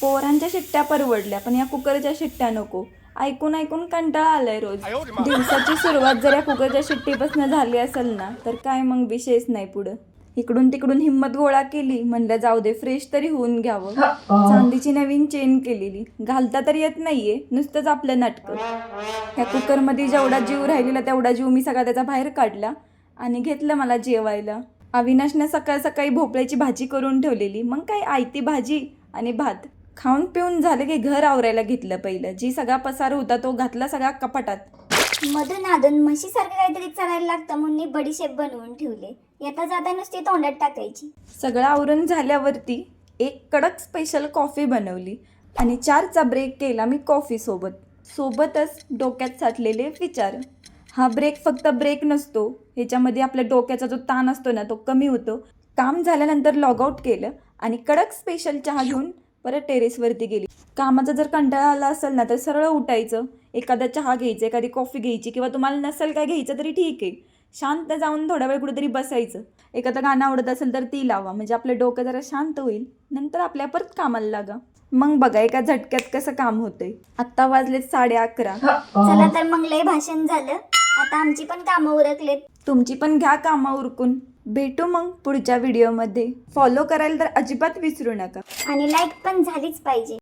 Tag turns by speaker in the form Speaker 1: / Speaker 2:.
Speaker 1: पोरांच्या शिट्ट्या परवडल्या पण या कुकरच्या शिट्ट्या नको. ऐकून ऐकून कंटाळा आलाय रोज. दिवसाची सुरुवात जर या कुकरच्या शिट्टीपासून झाली असेल ना तर काय मग विषयच नाही पुढं. इकडून तिकडून हिंमत गोळा केली म्हणलं जाऊ दे फ्रेश तरी होऊन घ्यावं. चांदीची नवीन चेन केलेली. घालता तर येत नाहीये नुसतंच आपलं नाटकं. ह्या कुकरमध्ये जेवढा जीव राहिलेला तेवढा जीव मी सगळा त्याचा बाहेर काढला आणि घेतलं मला जेवायला. अविनाशने सकाळ सकाळी भोपळ्याची भाजी करून ठेवलेली. मग काय आयती भाजी आणि भात. खाऊन पिऊन झालं की घर आवरायला घेतलं पहिलं. जी सगळा पसार होता तो घातला सगळा कपाटात.
Speaker 2: मधून अधून म्हशीसारखं काहीतरी चालायला लागतं म्हणून मी बडीशेप बनवून ठेवले. येता जाता नुसती तोंडात टाकायची.
Speaker 1: सगळं आवरून झाल्यावरती एक कडक स्पेशल कॉफी बनवली आणि चारचा ब्रेक केला मी कॉफी सोबत. सोबतच डोक्यात साठलेले विचार. हा ब्रेक फक्त ब्रेक नसतो. ह्याच्यामध्ये आपल्या डोक्याचा जो ताण असतो ना तो कमी होतो. काम झाल्यानंतर लॉग आउट केलं आणि कडक स्पेशल चहा घेऊन परत टेरेसवरती गेली. कामाचा जर कंटाळा आला असेल ना तर सरळ उठायचं. एखादा चहा घ्यायचं एखादी कॉफी घ्यायची किंवा तुम्हाला नसेल काय घ्यायचं तरी ठीक आहे. शांत जाऊन थोडा वेळ कुठेतरी बसायचं. एखादं गाणं आवडत असेल तर ती लावा. म्हणजे आपलं डोकं जरा शांत होईल. नंतर आपल्या परत कामाला लागा. मग बघा एका झटक्यात कसं काम होतंय. आत्ता वाजलेत साडे अकरा.
Speaker 2: चला तर मग लय भाषण झालं. आता आमची पण कामं उरकलेत.
Speaker 1: तुमची पण घ्या कामं उरकून. भेटू मग पुढच्या व्हिडिओमध्ये फॉलो करायला तर अजिबात विसरू नका.
Speaker 2: आणि लाईक पण झालीच पाहिजे.